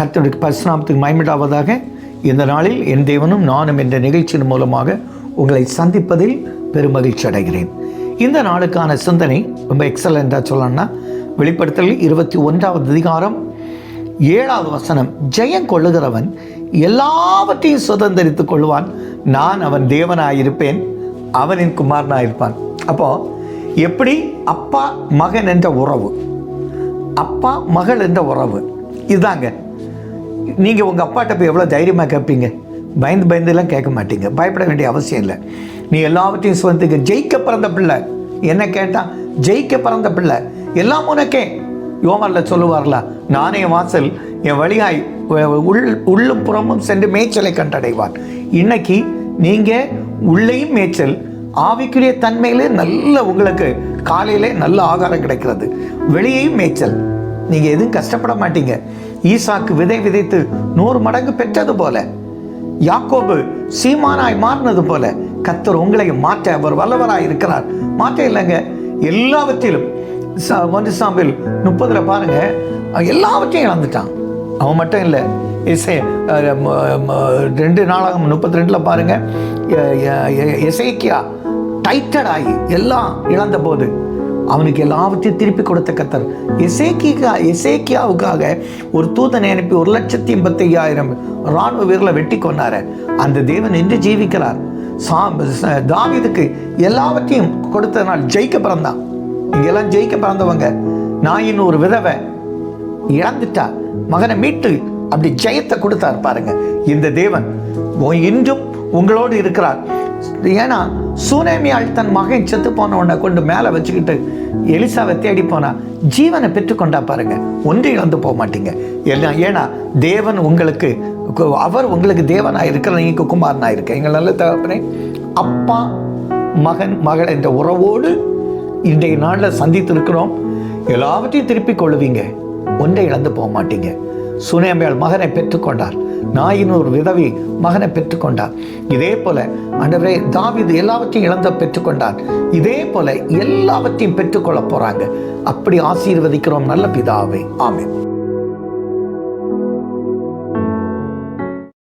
கர்த்தருடைய பரிசுநாமத்துக்கு மயமிடாவதாக இந்த நாளில் என் தேவனும் நானும் என்ற நிகழ்ச்சியின் மூலமாக உங்களை சந்திப்பதில் பெருமகிழ்ச்சி அடைகிறேன். இந்த நாளுக்கான சிந்தனை ரொம்ப எக்ஸலண்ட்டாக சொல்லணும்னா வெளிப்படுத்தல் இருபத்தி ஒன்றாவது அதிகாரம் ஏழாவது வசனம் ஜெயம் கொள்ளுகிறவன் எல்லாவற்றையும் சுதந்திரித்துக் கொள்வான். நான் அவன் தேவனாயிருப்பேன் அவனின் குமாரனாயிருப்பான். அப்போது எப்படி? அப்பா மகன் என்ற உறவு. அப்பா மகள் என்ற உறவு. இதுதாங்க. நீங்கள் உங்கள் அப்பாட்ட போய் எவ்வளோ தைரியமாக கேட்பீங்க பயந்து பயந்துலாம் கேட்க மாட்டீங்க. பயப்பட வேண்டிய அவசியம் இல்லை. நீ எல்லாவற்றையும் சுதந்திரிக்க ஜெயிக்க பிறந்த பிள்ளை. என்ன கேட்டால் ஜெயிக்க பிறந்த பிள்ளை. எல்லாம் உனக்கே. யோமரில் சொல்லுவார்ல நானே வாசல் என் வழியாய் உள் உள்ளும் புறமும் சென்று மேய்ச்சலை கண்டடைவார் இன்னைக்கு நீங்கள் உள்ளேயும் மேய்ச்சல் ஆவிக்குரிய தன்மையிலே நல்ல உங்களுக்கு காலையிலே நல்ல ஆகாரம் கிடைக்கிறது. வெளியேயும் மேய்ச்சல். நீங்கள் எதுவும் கஷ்டப்பட மாட்டீங்க. ஈசாக்கு விதை விதைத்து நூறு மடங்கு பெற்றது போல. யாக்கோபு சீமானாய் மாறினது போல. கத்தர் உங்களை மாற்ற அவர் வல்லவராய் இருக்கிறார். மாற்ற இல்லைங்க. எல்லாவற்றிலும். ஒன்று சாம்பில் முப்பதுல பாருங்க. எல்லாவற்றையும் இழந்துட்டான். அவன் மட்டும் இல்லை. இசை ரெண்டு நாளாக முப்பத்தி ரெண்டில் பாருங்க. இசைக்கியா டைட்டட் ஆகி எல்லாம் இழந்த போது அவனுக்கு எல்லாவற்றையும் திருப்பி கொடுத்த கத்தர் எசேக்கியா எசேக்கியாவுக்காக ஒரு தூதனை அனுப்பி ஒரு லட்சத்தி எண்பத்தி இராணுவ ராணுவ வீரர்களை வெட்டி கொண்டாரு அந்த தேவன் என்று ஜீவிக்கிறார். சா தாவிதுக்கு எல்லாவற்றையும் கொடுத்ததனால் ஜெயிக்க பிறந்தான். இங்கெல்லாம் ஜெயிக்க பிறந்தவங்க நாயின் ஒரு விதவை இழந்துட்டா. மகனை மீட்டு அப்படி ஜெயத்தை கொடுத்தார் பாருங்க. இந்த தேவன் இன்றும் உங்களோடு இருக்கிறார். ஏன்னா சூனேமியாள் தன் மகன் செத்து போன உடனே கொண்டு மேலே வச்சுக்கிட்டு எலிசாவை தேடி போனா ஜீவனை பெற்றுக்கொண்டா பாருங்க. ஒன்று இழந்து போக மாட்டீங்க. எல்லாம் ஏன்னா தேவன் உங்களுக்கு அவர் உங்களுக்கு தேவனாக இருக்கிற நீங்க குமாரனாக இருக்க எங்கள் நல்ல தகப்பனே அப்பா மகன் மகள் என்ற உறவோடு இன்றைய நாளில் சந்தித்திருக்கிறோம். எல்லாவற்றையும் திருப்பிக் கொள்ளுவீங்க. ஒன்றை இழந்து போக மாட்டீங்க. சுனேமியால் மகனை பெற்றுக்கொண்டார். நாயின் ஒரு விதவி மகனை பெற்றுக்கொண்டார். இதே போல அண்டவரே தாவிது எல்லாவற்றையும் இழந்த பெற்றுக்கொண்டார். இதே போல எல்லாவற்றையும் பெற்றுக்கொள்ள போறாங்க. அப்படி ஆசீர்வதிக்கிறோம் நல்ல பிதாவே. ஆமேன்.